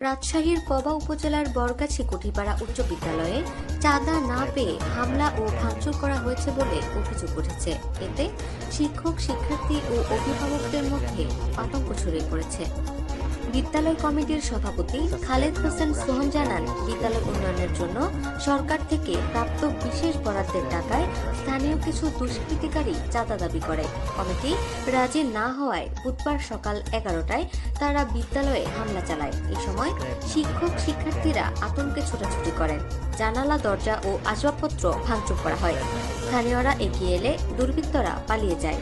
রাজশাহীর কবা উপজেলার বরগাছি কুঠিপাড়া উচ্চ বিদ্যালয়ে চাঁদা না পেয়ে হামলা ও ভাঙচুর করা হয়েছে বলে অভিযোগ উঠেছে। এতে শিক্ষক, শিক্ষার্থী ও অভিভাবকদের মধ্যে আতঙ্ক ছড়িয়ে পড়েছে। বিদ্যালয় কমিটির সভাপতি খালেদ হোসেন সোহন জানান, বিদ্যালয় উন্নয়নের জন্য সরকার থেকে প্রাপ্ত বিশেষ বরাদ্দের টাকায় স্থানীয় কিছু দুষ্কৃতিকারী চাঁদা দাবি করে। কমিটি রাজি না হওয়ায় বুধবার সকাল এগারোটায় তারা বিদ্যালয়ে হামলা চালায়। এ সময় শিক্ষক শিক্ষার্থীরা আতঙ্কে ছোটাছুটি করেন। জানালা, দরজা ও আসবাবপত্র ভাঙচুর করা হয়। স্থানীয়রা এগিয়ে এলে দুর্বৃত্তরা পালিয়ে যায়।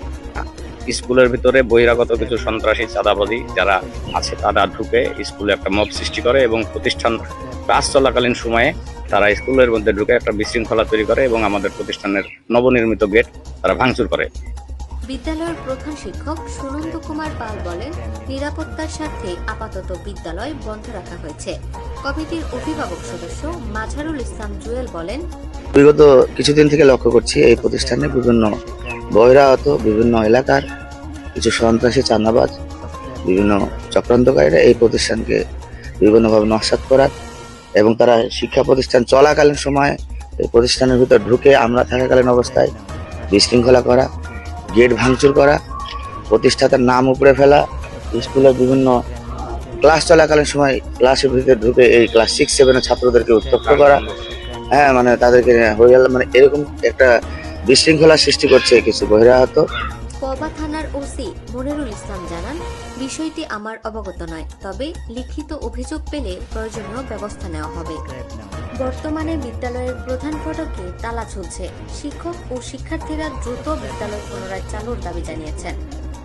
স্কুলের ভিতরে বহিরাগত কিছু সন্ত্রাসী চাঁদাবাদী যারা আছে তারা ঢুকে স্কুলে একটা মব সৃষ্টি করে এবং প্রতিষ্ঠান ক্লাস চলাকালীন সময়ে তারা স্কুলের মধ্যে ঢুকে একটা বিশৃঙ্খলা তৈরি করে এবং আমাদের প্রতিষ্ঠানের নবনির্মিত গেট তারা ভাঙচুর করে। বিদ্যালয়ের প্রধান শিক্ষক সুনন্দ কুমার পাল বলেন নিরাপত্তার স্বার্থে আপাতত বিদ্যালয় বন্ধ রাখা হয়েছে। কমিটির অভিভাবক সদস্য মাঝারুল ইসলাম জুয়েল বলেন বিগত কিছুদিন থেকে লক্ষ্য করছি এই প্রতিষ্ঠানে বিভিন্ন বহিরাগত বিভিন্ন এলাকার কিছু সন্ত্রাসী, চাঁদাবাজ, বিভিন্ন চক্রান্তকারীরা এই প্রতিষ্ঠানকে বিভিন্নভাবে নস্বাত করার এবং তারা শিক্ষা প্রতিষ্ঠান চলাকালীন সময়ে এই প্রতিষ্ঠানের ভিতর ঢুকে আমরা থাকাকালীন অবস্থায় বিশৃঙ্খলা করা, গেট ভাঙচুর করা, প্রতিষ্ঠাতার নাম উপরে ফেলা, স্কুলের বিভিন্ন ক্লাস চলাকালীন সময় ক্লাসের ভিতরে ঢুকে এই ক্লাস সিক্স, সেভেনের ছাত্রদেরকে উত্তপ্ত করা। হ্যাঁ মানে তাদেরকে হয়ে গেল মানে এরকম একটা বিশৃঙ্খলা সৃষ্টি করছে কিছু বহিরাহত। কবা থানার ওসি মনিরুল ইসলাম জানান, বিষয়টি আমার অবগত নয়, তবে লিখিত অভিযোগ পেলে প্রয়োজনীয় ব্যবস্থা নেওয়া হবে। বর্তমানে বিদ্যালয়ের প্রধান ফটকে তালা ঝুলছে। শিক্ষক ও শিক্ষার্থীরা দ্রুত বিদ্যালয় পুনরায় চালুর দাবি জানিয়েছেন।